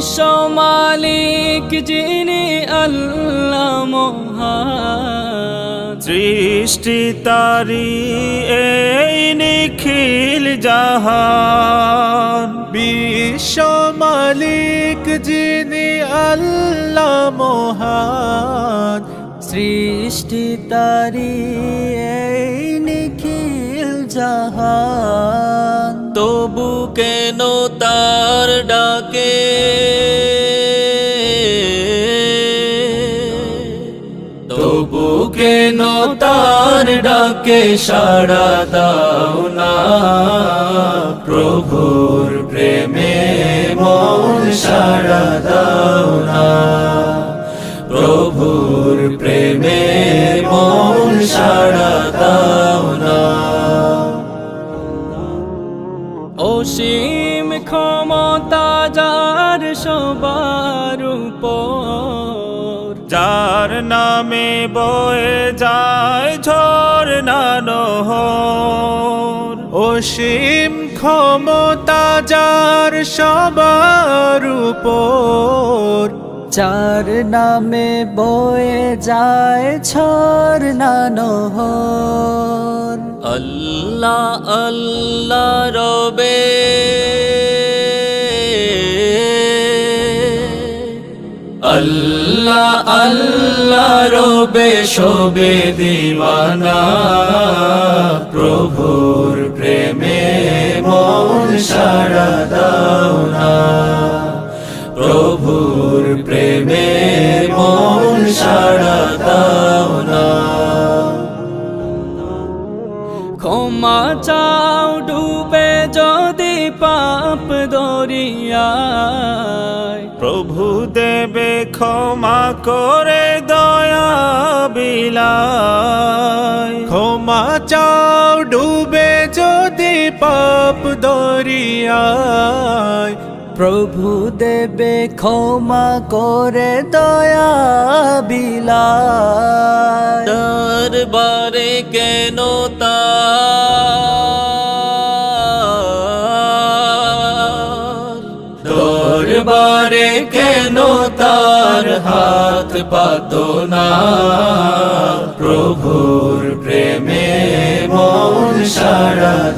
বিশ্ব মালিক যিনি আল্লাহ মহান। সৃষ্টি তারি এই নিখিল জাহান। বিশ্ব মালিক যিনি আল্লাহ মহান। সৃষ্টি তারি এই নিখিল জাহান। তবু কেন তার ডাকে তবু কেন তার ডাকে সাড়া দাও না? প্রভুর প্রেমে মন সাড়া দাও না। প্রভুর প্রেমে মন সাড়া দাও না। অসীম ক্ষমতা যার সবার উপর যার নামে বয়ে যায় ঝর্ণা নহর অসীম ক্ষমতা যার সবার উপর চার নামে বয়ে যায় ছর নহর আল্লাহ আল্লাহ রবে আল্লাহ আল্লাহ রবে শোবে দিওয়ানা। প্রভুর প্রেমে মন সারা দাও না। প্রভুর প্রেমে মন সারা দাও না। ক্ষমা চাও ডুবে যদি পাপ দরিয়ায়। প্রভু দেবে ক্ষমা করে দয়া বিলায়। ক্ষমা চাও ডুবে যদি পাপ দরিয়ায়। প্রভু দেবে ক্ষমা করে দয়া বিলায়। দরবারে কেন তার কেন তার হাত পাত না? প্রভুর প্রেমে মন সারা